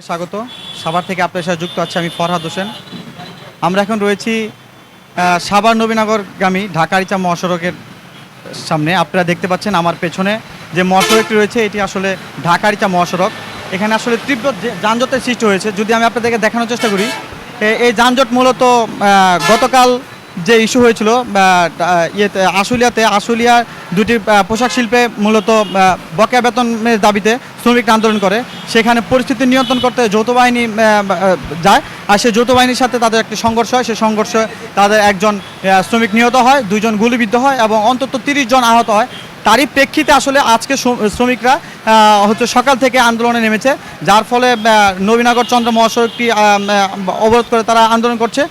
স্বাগত। সাভার থেকে আপনার সাথে যুক্ত আছে আমি ফরহাদ হোসেন। আমরা এখন রয়েছি সাভার নবীনগরগামী ঢাকারিচা মহাসড়কের সামনে। আপনারা দেখতে পাচ্ছেন আমার পেছনে যে মহাসড়কটি রয়েছে, এটি আসলে ঢাকারিচা মহাসড়ক। এখানে আসলে তীব্র যানজটের সৃষ্টি হয়েছে। যদি আমি আপনাদেরকে দেখানোর চেষ্টা করি এই যানজট মূলত গতকাল যে ইস্যু হয়েছিল ইয়েতে, আশুলিয়াতে আশুলিয়া দুটি পোশাক শিল্পে মূলত বকেয়া বেতনের দাবিতে শ্রমিক আন্দোলন করে। সেখানে পরিস্থিতি নিয়ন্ত্রণ করতে যৌথ বাহিনী যায়। আর সেই যৌথ বাহিনীর সাথে তাদের একটি সংঘর্ষ হয়। সেই সংঘর্ষে তাদের একজন শ্রমিক নিহত হয়, দুইজন গুলিবিদ্ধ হয় এবং অন্তত তিরিশ জন আহত হয়। তারই প্রেক্ষিতে আসলে আজকে শ্রমিকরা হচ্ছে সকাল থেকে আন্দোলনে নেমেছে, যার ফলে নবীনগর চন্দ্র মহাসড়কটি অবরোধ করে তারা আন্দোলন করছে।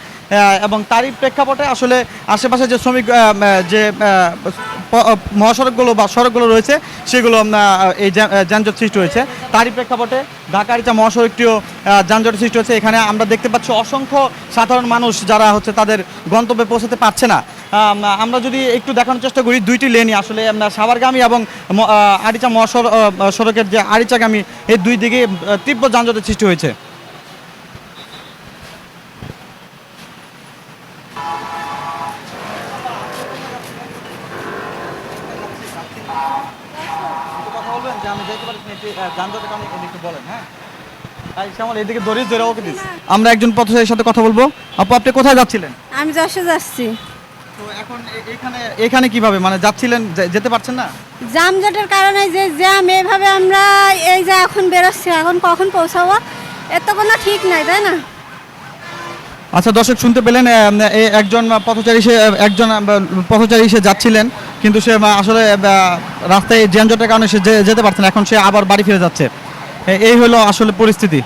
এবং তারই প্রেক্ষাপটে আসলে আশেপাশে যে শ্রমিক যে মহাসড়কগুলো বা সড়কগুলো রয়েছে, সেগুলো এই যানজট সৃষ্টি হয়েছে। তারই প্রেক্ষাপটে ঢাকার ঢাকারিচা মহাসড়কটিও যানজট সৃষ্টি হয়েছে। এখানে আমরা দেখতে পাচ্ছি অসংখ্য সাধারণ মানুষ যারা হচ্ছে তাদের গন্তব্যে পৌঁছাতে পারছে না। আমরা যদি একটু দেখানোর চেষ্টা করি, দুইটি লেনই আসলে আমরা সাভারগামী এবং আরিচা মহাসড়ক সড়কের যে আরিচাগামী, এই দুই দিকে তীব্র যানজটের সৃষ্টি হয়েছে। কথা বলবেন যে আমি যেতে পারি যানজটের কারণে একটু বলেন হ্যাঁ? তাই শ্যামল এদিকে দড়ি ধরে ওকে দিস আমরা একজন পথচারীর সাথে কথা বলব। আপু আপনি কোথায় যাচ্ছিলেন? আমি যশোর যাচ্ছি। তো এখন এখানে এখানে কীভাবে? মানে যাচ্ছিলেন যেতে পারছেন না? জামজটের কারণে যে জ্যাম এইভাবে আমরা এই যে এখন বেরোচ্ছি এখন কখন পৌঁছাবো? এর তো কোনো ঠিক নাই তাই না? আচ্ছা দর্শক শুনতে পেলেন একজন পথচারী সে একজন পথচারী সে যাচ্ছিলেন। কিন্তু সে আসলে রাস্তায় যানজটের কারণে সে যেতে পারছে না, এখন সে আবার বাড়ি ফিরে যাচ্ছে। এই হলো আসলে পরিস্থিতি।